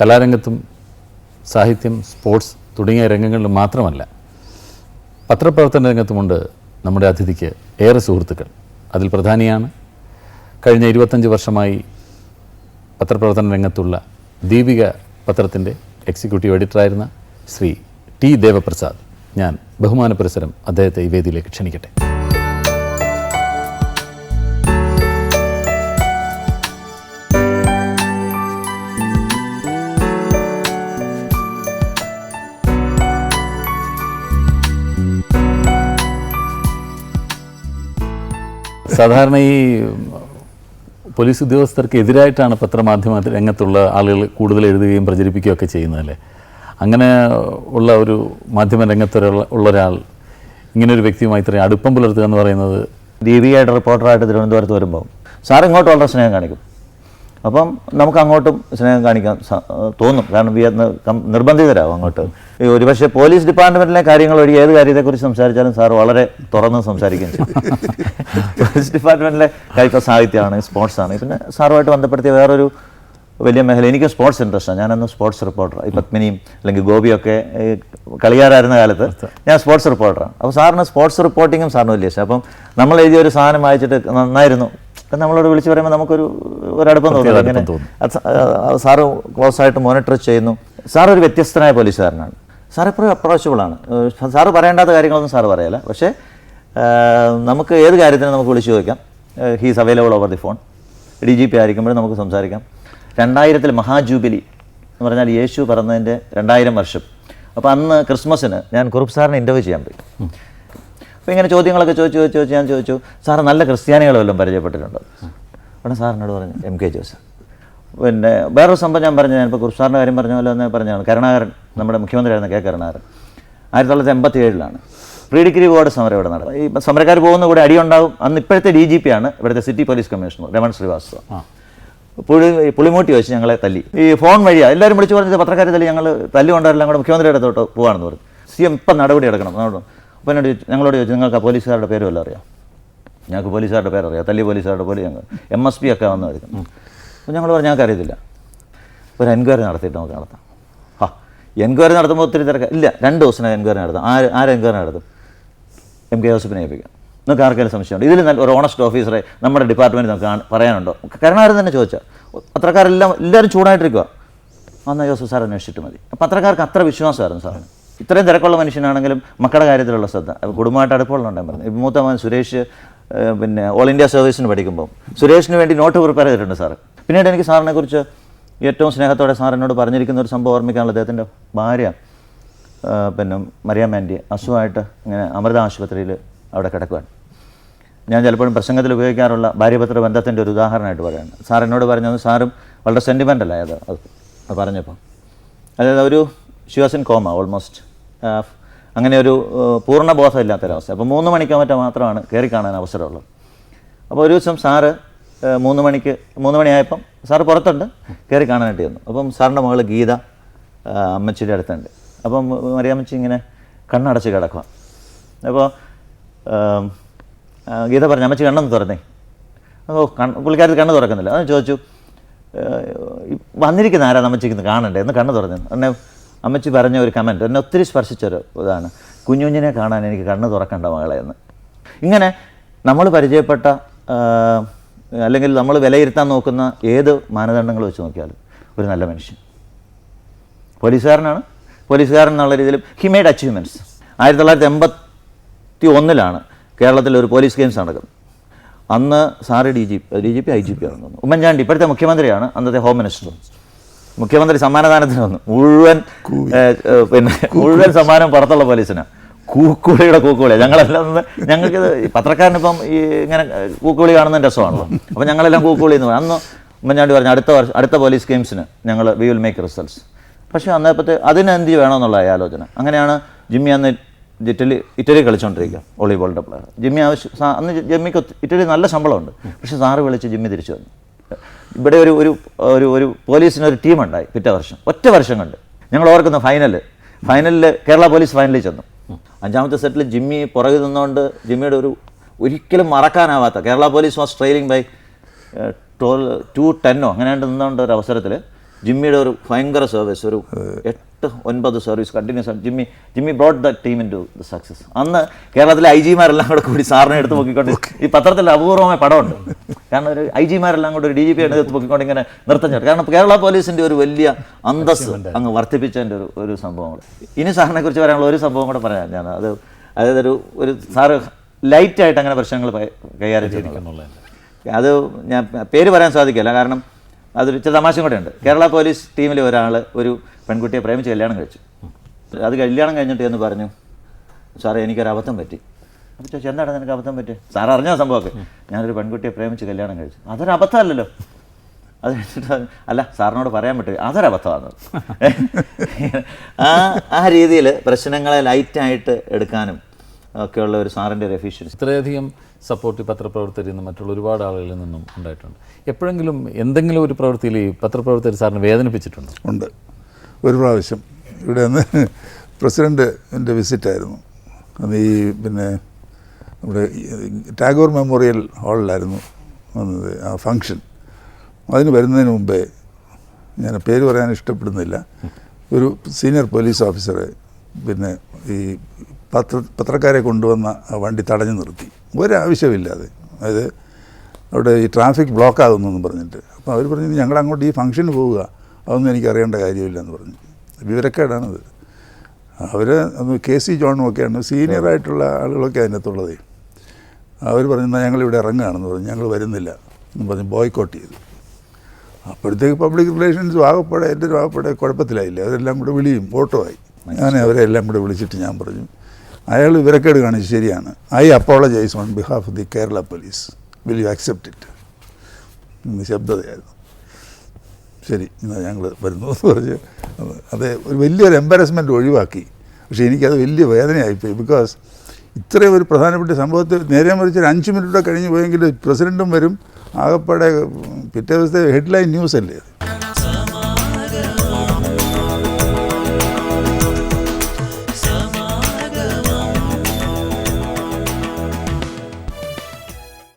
കലാരംഗത്തും സാഹിത്യം സ്പോർട്സ് തുടങ്ങിയ രംഗങ്ങളിൽ മാത്രമല്ല പത്രപ്രവർത്തന രംഗത്തുമുണ്ട് നമ്മുടെ അതിഥിക്ക് ഏറെ സുഹൃത്തുക്കൾ. അതിൽ പ്രധാനിയാണ് കഴിഞ്ഞ ഇരുപത്തഞ്ച് വർഷമായി പത്രപ്രവർത്തന രംഗത്തുള്ള ദീപിക പത്രത്തിന്റെ എക്സിക്യൂട്ടീവ് എഡിറ്ററായിരുന്ന ശ്രീ ടി. ദേവപ്രസാദ്. ഞാൻ ബഹുമാന പുരസരം അദ്ദേഹത്തെ ഈ വേദിയിലേക്ക് ക്ഷണിക്കട്ടെ. സാധാരണ ഈ പോലീസ് ഉദ്യോഗസ്ഥർക്ക് എതിരായിട്ടാണ് പത്രമാധ്യമ രംഗത്തുള്ള ആളുകൾ കൂടുതൽ എഴുതുകയും പ്രചരിപ്പിക്കുകയും ഒക്കെ ചെയ്യുന്നതല്ലേ അങ്ങനെ ഉള്ള ഒരു മാധ്യമ രംഗത്തുള്ള ഉള്ള ഒരാൾ ഒരു വ്യക്തിയുമായി ഇത്രയും അടുപ്പം പുലർത്തുക എന്ന് പറയുന്നത് രീതിയായിട്ട് റിപ്പോർട്ടറായിട്ട് തിരുവനന്തപുരത്ത് വരുമ്പോൾ സാർ ഇങ്ങോട്ട് വളരെ സ്നേഹം കാണിക്കും. അപ്പം നമുക്ക് അങ്ങോട്ടും സ്നേഹം കാണിക്കാൻ തോന്നും. കാരണം വി നിർബന്ധിതരാകും അങ്ങോട്ട്. ഒരുപക്ഷെ പോലീസ് ഡിപ്പാർട്ട്മെന്റിലെ കാര്യങ്ങൾ വഴി ഏത് കാര്യത്തെക്കുറിച്ച് സംസാരിച്ചാലും സാർ വളരെ തുറന്ന് സംസാരിക്കുകയും ചെയ്യും. പോലീസ് ഡിപ്പാർട്ട്മെന്റിലെ കാര്യം സാഹിത്യമാണ് സ്പോർട്സ് ആണ് പിന്നെ സാറുമായിട്ട് ബന്ധപ്പെടുത്തിയ വേറൊരു വലിയ മേഖല എനിക്ക് സ്പോർട്സ് ഇൻട്രസ്റ്റാണ്. ഞാനന്ന് സ്പോർട്സ് റിപ്പോർട്ടർ ഈ പത്മിനിയും അല്ലെങ്കിൽ ഗോപിയൊക്കെ കളിയാറായിരുന്ന കാലത്ത് ഞാൻ സ്പോർട്സ് റിപ്പോർട്ടറാണ്. അപ്പോൾ സാറിന് സ്പോർട്സ് റിപ്പോർട്ടിങ്ങും സാറിന് വലിയ ഇഷ്ടം. അപ്പം നമ്മൾ എഴുതിയ ഒരു സാധനം വായിച്ചിട്ട് നന്നായിരുന്നു. അപ്പം നമ്മളോട് വിളിച്ച് പറയുമ്പോൾ നമുക്കൊരു ഒരടുപ്പം തോന്നുന്നു. അങ്ങനെ സാറ് ക്ലോസ് ആയിട്ട് മോണിറ്റർ ചെയ്യുന്നു. സാർ ഒരു വ്യത്യസ്തനായ പോലീസുകാരനാണ്. സാർ എപ്പോഴും അപ്രോച്ചബിൾ ആണ് ഏഹ് സാറ് പറയേണ്ടാത്ത കാര്യങ്ങളൊന്നും സാറ് പറയല പക്ഷേ നമുക്ക് ഏത് കാര്യത്തിനും നമുക്ക് വിളിച്ചു ചോദിക്കാം. He's available over the phone D G P ആയിരിക്കുമ്പോഴും നമുക്ക് സംസാരിക്കാം. രണ്ടായിരത്തിൽ മഹാജൂബിലി എന്ന് പറഞ്ഞാൽ യേശു പറഞ്ഞതിന്റെ രണ്ടായിരം വർഷം. അപ്പോൾ അന്ന് ക്രിസ്മസിന് ഞാൻ കുറുപ്പ് സാറിനെ ഇന്റർവ്യൂ ചെയ്യാൻ പോയി. അപ്പോൾ ഇങ്ങനെ ചോദ്യങ്ങളൊക്കെ ചോദിച്ചു ചോദിച്ചു ചോദിച്ചു ഞാൻ ചോദിച്ചു. സാറ് നല്ല ക്രിസ്ത്യാനികളെല്ലാം പരിചയപ്പെട്ടിട്ടുണ്ടോ? ഉടനെ സാറിനോട് പറഞ്ഞു എം കെ ജോസഫ്. പിന്നെ വേറൊരു സംഭവം ഞാൻ പറഞ്ഞു ഞാനിപ്പോൾ കുറുസാറിന്റെ കാര്യം പറഞ്ഞ പോലെ തന്നെ പറഞ്ഞാണ് കരുണാകരൻ നമ്മുടെ മുഖ്യമന്ത്രിയായിരുന്ന കെ കരുണാകരൻ ആയിരത്തി തൊള്ളായിരത്തി എൺപത്തി ഏഴിലാണ് പ്രീ ഡിഗ്രി ബോർഡ് സമരം ഇവിടെ നടന്നത്. ഈ സമരക്കാർ പോകുന്ന കൂടെ അടിയുണ്ടാവും. അന്ന് ഇപ്പോഴത്തെ ഡി ജി പി ആണ് ഇവിടുത്തെ city police commissioner Raman Srivastava. പുളി പുളിമൂട്ടി വെച്ച് ഞങ്ങളെ തല്ലി. ഈ ഫോൺ വഴിയാണ് എല്ലാവരും വിളിച്ചു പറഞ്ഞത് പത്രക്കാരെ തല്ലി ഞങ്ങൾ തല്ലി കൊണ്ടെല്ലാം കൂടെ മുഖ്യമന്ത്രിയുടെ അടുത്തോട്ട് പോവാണെന്ന് പറഞ്ഞു. സി എം ഇപ്പം നടപടി എടുക്കണം അപ്പോൾ എന്നോട് ഞങ്ങളോട് ചോദിച്ചു നിങ്ങൾക്ക് ആ പോലീസുകാരുടെ പേരും എല്ലാം അറിയാം? ഞങ്ങൾക്ക് പോലീസുകാരുടെ പേരറിയാം. തല്ലി പോലീസുകാരുടെ പോലെ ഞങ്ങൾ എം എസ് പി ഒക്കെ വന്നായിരിക്കും അപ്പോൾ ഞങ്ങൾ പറഞ്ഞു ഞങ്ങൾക്ക് അറിയത്തില്ല. ഒരു എൻക്വയറി നടത്തിയിട്ട് നമുക്ക് നടത്താം. ആ എൻക്വയറി നടത്തുമ്പോൾ ഒത്തിരി തിരക്ക്. ഇല്ല രണ്ട് ദിവസത്തിന് എൻക്വയറി നടത്താം. ആര് ആര് എൻക്വയറി നടത്തും? എം കെ ജോസഫിനെ ഏൽപ്പിക്കാം. നിങ്ങൾക്ക് ആർക്കെങ്കിലും സംശയമുണ്ട്? ഇതിൽ നല്ല ഒരു ഓണസ്റ്റ് ഓഫീസറെ നമ്മുടെ ഡിപ്പാർട്ട്മെന്റ് നമുക്ക് പറയാനുണ്ടോ? കരുണാകരൻ തന്നെ ചോദിച്ചാൽ പത്രക്കാരെല്ലാം എല്ലാവരും ചൂടായിട്ടിരിക്കുക വന്ന ജോസഫ് സാർ അന്വേഷിച്ചിട്ട് മതി. പത്രക്കാർക്ക് അത്ര വിശ്വാസമായിരുന്നു സാറിന് ഇത്രയും തിരക്കുള്ള മനുഷ്യനാണെങ്കിലും മക്കളുടെ കാര്യത്തിലുള്ള ശ്രദ്ധ. കുടുംബമായിട്ട് അടുപ്പമുള്ള ഇപ്പോൾ മൂത്ത മകൻ സുരേഷ് പിന്നെ ഓൾ ഇന്ത്യ സർവീസിന് പഠിക്കുമ്പോൾ സുരേഷിന് വേണ്ടി നോട്ട് പ്രിപ്പയർ ചെയ്തിട്ടുണ്ട് സാറ്. പിന്നീട് എനിക്ക് സാറിനെ കുറിച്ച് ഏറ്റവും സ്നേഹത്തോടെ സാർ എന്നോട് പറഞ്ഞിരിക്കുന്ന ഒരു സംഭവം ഓർമ്മിക്കാനുള്ള അദ്ദേഹത്തിന്റെ ഭാര്യ പിന്നെ ആന്റി അസുഖമായിട്ട് ഇങ്ങനെ അമൃത ആശുപത്രിയിൽ അവിടെ കിടക്കുകയാണ് ഞാൻ ചിലപ്പോഴും പ്രസംഗത്തിൽ ഉപയോഗിക്കാറുള്ള ഭാര്യപത്ര ബന്ധത്തിന്റെ ഒരു ഉദാഹരണമായിട്ട് പറയുന്നത് സാർ എന്നോട് പറഞ്ഞത് സാറും വളരെ സെന്റിമെന്റലായത് അത് പറഞ്ഞപ്പോൾ. അതായത് ഒരു ഷിവാസിൻ കോമ ഓൾമോസ്റ്റ് അങ്ങനെ ഒരു പൂർണ ബോധമില്ലാത്തൊരവസ്ഥ അപ്പോൾ മൂന്ന് മണിക്കോ മറ്റോ മാത്രമാണ് കയറി കാണാൻ അവസരമുള്ളത്. അപ്പോൾ ഒരു ദിവസം സാറ് മൂന്ന് മണിക്ക് മൂന്ന് മണിയായപ്പം സാറ് പുറത്തുണ്ട് കയറി കാണാനായിട്ട് ചെന്നു. അപ്പം സാറിന്റെ മകൾ ഗീത അമ്മച്ചിയുടെ അടുത്തുണ്ട്. അപ്പം മറിയാമ്മച്ചി ഇങ്ങനെ കണ്ണടച്ച് കിടക്കുക അപ്പോൾ ഗീത പറഞ്ഞു അമ്മച്ചി കണ്ണൊന്ന് തുറന്നേ. ഓ കണ്ണ് പുള്ളിക്കാരിൽ കണ്ണ് തുറക്കുന്നില്ല. അത് ചോദിച്ചു വന്നിരിക്കുന്ന ആരാ അമ്മച്ചിക്ക് കാണണ്ടേ? എന്ന് കണ്ണ് തുറന്നു എന്നെ അമ്മച്ചി പറഞ്ഞ ഒരു കമന്റ് എന്നെ ഒത്തിരി സ്പർശിച്ചൊരു ഇതാണ്. കുഞ്ഞുഞ്ഞിനെ കാണാൻ എനിക്ക് കണ്ണ് തുറക്കണ്ട മകളെ എന്ന്. ഇങ്ങനെ നമ്മൾ പരിചയപ്പെട്ട അല്ലെങ്കിൽ നമ്മൾ വിലയിരുത്താൻ നോക്കുന്ന ഏത് മാനദണ്ഡങ്ങൾ വെച്ച് നോക്കിയാലും ഒരു നല്ല മനുഷ്യൻ. പോലീസുകാരനാണ്. പോലീസുകാരൻ എന്നുള്ള രീതിയിൽ ഹി മെയ്ഡ് അച്ചീവ്മെന്റ്സ് ആയിരത്തി തൊള്ളായിരത്തി എൺപത്തി ഒന്നിലാണ് കേരളത്തിൽ ഒരു പോലീസ് ഗെയിംസ് നടക്കുന്നത്. അന്ന് sir D G D G P I G P ആണെന്ന് തോന്നുന്നു. ഉമ്മൻചാണ്ടി ഇപ്പോഴത്തെ മുഖ്യമന്ത്രിയാണ് അന്നത്തെ ഹോം മിനിസ്റ്റർ മുഖ്യമന്ത്രി സമ്മാനദാനത്തിന് വന്നു. മുഴുവൻ പിന്നെ മുഴുവൻ സമ്മാനം പുറത്തുള്ള പോലീസിന്. കൂക്കുളിയുടെ കൂക്കുളി ഞങ്ങളെല്ലാം ഞങ്ങൾക്ക് പത്രക്കാരനിപ്പം ഈ ഇങ്ങനെ കൂക്കുളി കാണുന്ന രസമാണല്ലോ. അപ്പം ഞങ്ങളെല്ലാം കൂക്കുളി എന്ന് പറഞ്ഞു അന്ന് ഉമ്മൻചാണ്ടി പറഞ്ഞു അടുത്ത വർഷം അടുത്ത പോലീസ് ഗെയിംസിന് ഞങ്ങൾ വി വിൽ മേക്ക് റിസൾട്ട്സ് പക്ഷേ അന്നേപ്പത്തെ അതിനെന്ത് വേണമെന്നുള്ള ആലോചന. അങ്ങനെയാണ് ജിമ്മി അന്ന് ഇറ്റലി ഇറ്റലി കളിച്ചുകൊണ്ടിരിക്കുക വോളിബോളിന്റെ പ്ലെയർ ജിമ്മി ആവശ്യം അന്ന് ജിമ്മിക്ക് ഇറ്റലി നല്ല ശമ്പളമുണ്ട്. പക്ഷേ സാറ് വിളിച്ച് ജിമ്മി തിരിച്ചു വന്നു. ഇവിടെ ഒരു ഒരു ഒരു ഒരു പോലീസിന് ഒരു ടീമുണ്ടായി പിറ്റേ വർഷം. ഒറ്റ വർഷം കണ്ട്. ഞങ്ങൾ ഓർക്കുന്ന ഫൈനൽ ഫൈനലിൽ കേരള പോലീസ് ഫൈനലിൽ ചെന്നു. അഞ്ചാമത്തെ സെറ്റിൽ ജിമ്മി പുറകിൽ നിന്നുകൊണ്ട് ജിമ്മിയുടെ ഒരു ഒരിക്കലും മറക്കാനാവാത്ത Kerala police was trailing by toll two ten or അങ്ങനെ നിന്നുകൊണ്ട് ഒരു അവസരത്തിൽ ജിമ്മിയുടെ ഒരു ഭയങ്കര സർവീസ് ഒരു എട്ട് ഒൻപത് സർവീസ് കണ്ടിന്യൂസ് ആണ് Jimmy Jimmy brought the team into the success അന്ന് കേരളത്തിലെ ഐ ജിമാരെല്ലാം കൂടെ കൂടി സാറിനെ എടുത്ത് നോക്കിക്കൊണ്ട് ഈ പത്രത്തിൽ അപൂർവമായ പടമുണ്ട്. കാരണം ഒരു ഐ ജിമാരെല്ലാം കൂടെ ഒരു ഡി ജി പി എടുത്ത് നോക്കിക്കൊണ്ട് ഇങ്ങനെ നൃത്തം ചേർത്ത് കാരണം കേരള പോലീസിന്റെ ഒരു വലിയ അന്തസ് അങ്ങ് വർദ്ധിപ്പിച്ചതിന്റെ ഒരു ഒരു സംഭവം ഇനി സാറിനെ കുറിച്ച് പറയാനുള്ള ഒരു സംഭവം കൂടെ പറയാം ഞാൻ. അത് അതായത് ഒരു ഒരു സാറ് ലൈറ്റായിട്ട് അങ്ങനെ പ്രശ്നങ്ങൾ കൈകാര്യം ചെയ്യുന്നുള്ളത് അത് ഞാൻ പേര് പറയാൻ സാധിക്കില്ല. കാരണം അതൊരു ചില തമാശ കൂടെ ഉണ്ട്. കേരള പോലീസ് ടീമിലെ ഒരാൾ ഒരു പെൺകുട്ടിയെ പ്രേമിച്ച് കല്യാണം കഴിച്ചു. അത് കല്യാണം കഴിഞ്ഞിട്ട് എന്ന് പറഞ്ഞു സാറേ എനിക്കൊരു അബദ്ധം പറ്റി. അപ്പോൾ ചോദിച്ചു എന്താണ് നിനക്ക് അബദ്ധം പറ്റി സാർ അറിഞ്ഞ സംഭവമൊക്കെ. ഞാനൊരു പെൺകുട്ടിയെ പ്രേമിച്ച് കല്യാണം കഴിച്ചു. അതൊരു അബദ്ധമല്ലല്ലോ. അത് കഴിച്ചിട്ട് അല്ല സാറിനോട് പറയാൻ പറ്റും. അതൊരു അബദ്ധമാണ് ആ ആ രീതിയിൽ പ്രശ്നങ്ങളെ ലൈറ്റായിട്ട് എടുക്കാനും ഒക്കെയുള്ള ഒരു സാറിന്റെ ഒരു എഫിഷ്യൻസി. ഇത്രയധികം സപ്പോർട്ട് പത്രപ്രവർത്തകരിൽ നിന്നും മറ്റുള്ള ഒരുപാട് ആളുകളിൽ നിന്നും ഉണ്ടായിട്ടുണ്ട്. എപ്പോഴെങ്കിലും എന്തെങ്കിലും ഒരു പ്രവൃത്തിയിൽ ഈ പത്രപ്രവർത്തകർ സാറിന് വേദനിപ്പിച്ചിട്ടുണ്ടോ? ഉണ്ട്. ഒരു പ്രാവശ്യം. ഇവിടെ നിന്ന് പ്രസിഡന്റിന്റെ വിസിറ്റായിരുന്നു. അന്ന് ഈ പിന്നെ നമ്മുടെ ടാഗോർ മെമ്മോറിയൽ ഹാളിലായിരുന്നു വന്നത് ആ ഫങ്ഷൻ അതിന് വരുന്നതിന് മുമ്പേ ഞാൻ പേര് പറയാൻ ഇഷ്ടപ്പെടുന്നില്ല. ഒരു സീനിയർ പോലീസ് ഓഫീസറെ പിന്നെ ഈ പത്ര പത്രക്കാരെ കൊണ്ടുവന്ന വണ്ടി തടഞ്ഞു നിർത്തി. ഒരാവശ്യമില്ലാതെ അതായത് അവിടെ ഈ ട്രാഫിക് ബ്ലോക്ക് ആകുന്നെന്നും പറഞ്ഞിട്ട്. അപ്പോൾ അവർ പറഞ്ഞു ഞങ്ങൾ അങ്ങോട്ട് ഈ ഫംഗ്ഷന് പോവുക. അതൊന്നും എനിക്ക് അറിയേണ്ട കാര്യമില്ല എന്ന് പറഞ്ഞു. വിവരക്കേടാണത്. അവർ അന്ന് കെ സി ജോണും ഒക്കെയാണ് സീനിയറായിട്ടുള്ള ആളുകളൊക്കെ അതിനകത്തുള്ളതേ. അവർ പറഞ്ഞു എന്നാൽ ഞങ്ങളിവിടെ ഇറങ്ങുകയാണെന്ന് പറഞ്ഞു. ഞങ്ങൾ വരുന്നില്ല. എന്ന് പറഞ്ഞ് ബോയ്ക്കോട്ട് ചെയ്തു. അപ്പോഴത്തേക്ക് പബ്ലിക് റിലേഷൻസ് ആകപ്പെടെ എന്റെ ഒരു ആകപ്പാടെ കുഴപ്പത്തിലായില്ല? അവരെല്ലാം കൂടെ വിളിയും ഫോട്ടോ ആയി. ഞാൻ അവരെ എല്ലാം കൂടെ വിളിച്ചിട്ട് ഞാൻ പറഞ്ഞു അയാൾ വിവരക്കേട് കാണിച്ചു ശരിയാണ്. I apologise on behalf of the Kerala police. Will you accept it നിശബ്ദതയായിരുന്നു ശബ്ദതയായിരുന്നു. ശരി എന്നാൽ ഞങ്ങൾ വരുന്നു എന്ന് പറഞ്ഞ് അത് ഒരു വലിയൊരു എംബാരസ്മെന്റ് ഒഴിവാക്കി. പക്ഷേ എനിക്കത് വലിയ വേദനയായിപ്പോയി. ബിക്കോസ് ഇത്രയും ഒരു പ്രധാനപ്പെട്ട സംഭവത്തെ നേരെ മറിച്ച് ഒരു അഞ്ച് മിനിറ്റൊക്കെ കഴിഞ്ഞ് പോയെങ്കിൽ പ്രസിഡന്റും വരും. ആകപ്പാടെ പിറ്റേ ദിവസത്തെ ഹെഡ്ലൈൻ ന്യൂസ് അല്ലേ അത്?